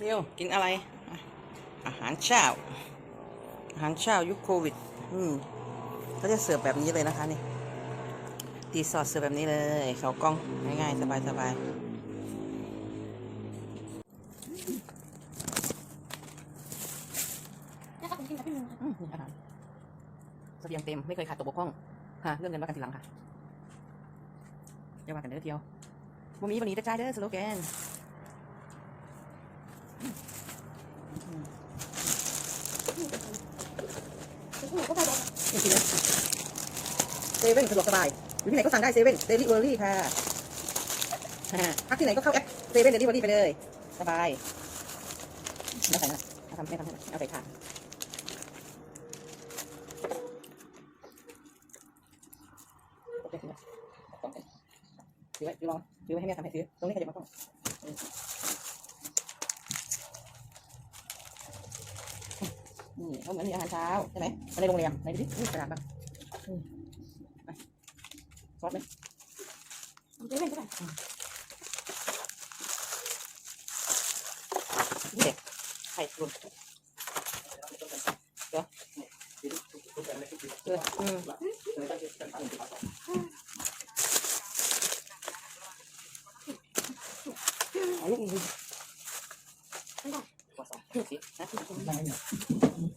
เร็วกินอะไรอะอาหารเช้า อาหารเช้ายุคโควิด อืมเขาจะเสิร์ฟแบบนี้เลยนะคะนี่ตีซอสเสิร์ฟแบบนี้เลยเขากล้องง่ายๆ สบายๆนะครับผมกินกับพี่มินครับอืมนี่อาหารเสบียงเต็มไม่เคยขาดตกบกพร่องค่ะเรื่องเงินว่ากันทีหลังค่ะอย่าว่ากันเด้อเที่ยวบ่มีวันนี้กระจายเด้อสโลแกน ผมก็ไปบอก จริงๆนะ เซเว่นสะดวกสบายอยู่ที่ไหนก็สั่งได้เซเว่นเดลิเวอรี่ค่ะพักที่ไหนก็เข้าแอปเซเว่นเดลิเวอรี่ไปเลย สบายแล้วใส่นะเอาทำให้ทำให้เอาใส่ถาดโอเคถือไว้ถือลองถือไว้ให้แม่ทำให้ถือตรงนี้ใครจะมาต้อง นี่เขาเหมือนมีอาหารเช้าใช่ไหมมาในโรงแรมไหนดูดินี่กระดาษบ้างอืมไปซอสไหมผมจะเล่นก็ได้นี่เด็กไข่รุ่นเดี๋ยวเอออืมเอาลูกมือหั วสอสินะ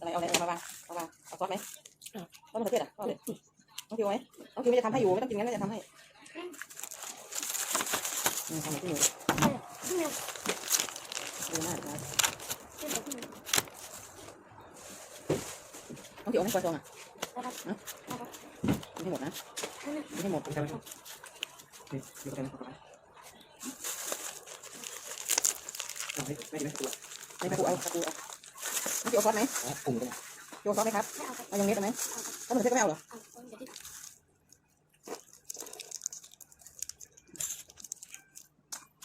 อะไรเอาอะไรเอามาวางเอาวางเอาซอสไหมต้องมะเขือเทศอะเอาเลยน้องคิวไหมน้องคิวไม่จะทำให้อยู่ไม่ต้องกินงั้นไม่จะทำให้อืมทำให้ที่อยู่พี่มินดูหน้าดูหน้าเล่นกับพี่มินน้องคิวเอาให้กวาดซองอะนะครับนะครับกินให้หมดนะกินให้หมดกินไปนี่อยู่กันนะไม่ไม่ไม่ตัว ไม่ประตูเอาประตูเอาน้องคิวเอาซอสไหมปรุงกันคิวเอาซอสไหมครับไม่เอาครับเอายองเนสไหมถ้ามันเทศก็ไม่เอาเหรอ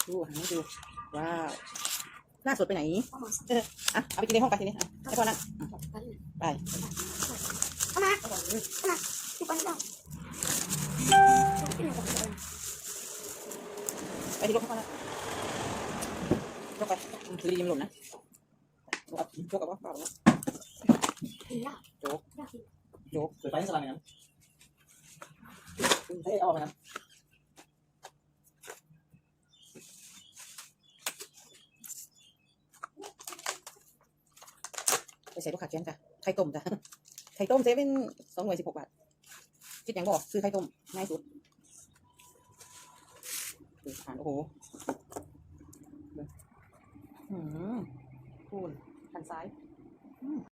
ดูหันดูว้าวหน้าสดไปไหนอะเอาไปกินในห้องไปทีนี้อะให้พ่อนั่งไปเอามาเอามาที่ปันเราพี่มินกับพี่มินไปที่รถพ่อนั่งยกไปถือดีมันหล่นนะ ยกยกกับว่าเปล่านะกินยากยากกินเปิดไฟให้สลังอย่างนั้นเฮ้ยเอาออกนะไปใส่ลูกขาดแกนจ้ะไข่ต้มจ้ะไข่ต้มเซเว่นสองหน่วยสิบหกบาทคิดอย่างบอกซื้อไข่ต้มง่ายสุดดูอาหารโอ้โหอืมคูณ ทางซ้าย